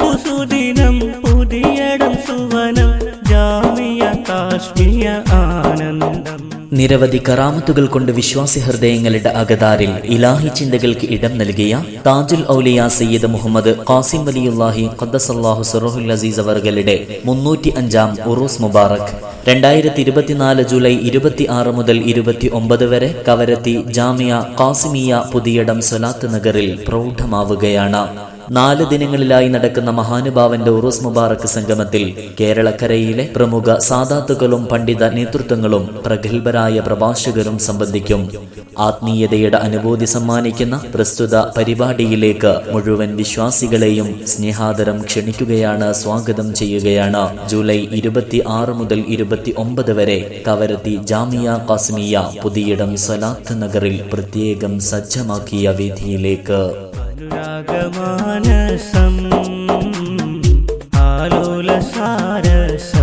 പുസുദിനം പുതിയടം സുവനം ജാമിയ കാശ്മീയ ആനന്ദം. നിരവധി കറാമത്തുകൾ കൊണ്ട് വിശ്വാസി ഹൃദയങ്ങളുടെ അകതാരിൽ ഇലാഹി ചിന്തകൾക്ക് ഇടം നൽകിയ താജുൽ ഔലിയ സയ്യിദ് മുഹമ്മദ് ഖാസിം വലിയുല്ലാഹി ഖദ്ദസല്ലാഹു സുറഹുൽ അസീസ് അവർകളുടെ മുന്നൂറ്റി അഞ്ചാം ഉറൂസ് മുബാറക്. രണ്ടായിരത്തി ഇരുപത്തിനാല് ജൂലൈ ഇരുപത്തി ആറ് മുതൽ ഇരുപത്തി ഒമ്പത് വരെ കവരത്തി ജാമിയ കാസിമിയ പുതിയടം സൊലാത്ത് നഗറിൽ പ്രൗഢമാവുകയാണ്. നാല് ദിനങ്ങളിലായി നടക്കുന്ന മഹാനുഭാവന്റെ ഉറൂസ് മുബാറക് സംഗമത്തിൽ കേരളക്കരയിലെ പ്രമുഖ സാദാത്തുക്കളും പണ്ഡിത നേതൃത്വങ്ങളും പ്രഗത്ഭരായ പ്രഭാഷകരും സംബന്ധിക്കും. ആത്മീയതയുടെ അനുഭൂതി സമ്മാനിക്കുന്ന പ്രസ്തുത പരിപാടിയിലേക്ക് മുഴുവൻ വിശ്വാസികളെയും സ്നേഹാദരം ക്ഷണിക്കുകയാണ് സ്വാഗതം ചെയ്യുകയാണ്. ജൂലൈ ഇരുപത്തി ആറ് മുതൽ ഇരുപത്തി ഒമ്പത് വരെ കവരത്തി ജാമിയ കാസ്മിയ പുതിയിടം സലാത്ത് നഗറിൽ പ്രത്യേകം സജ്ജമാക്കിയ വേദിയിലേക്ക്. അനുരാഗമാനസം. ആലോലസാരസം.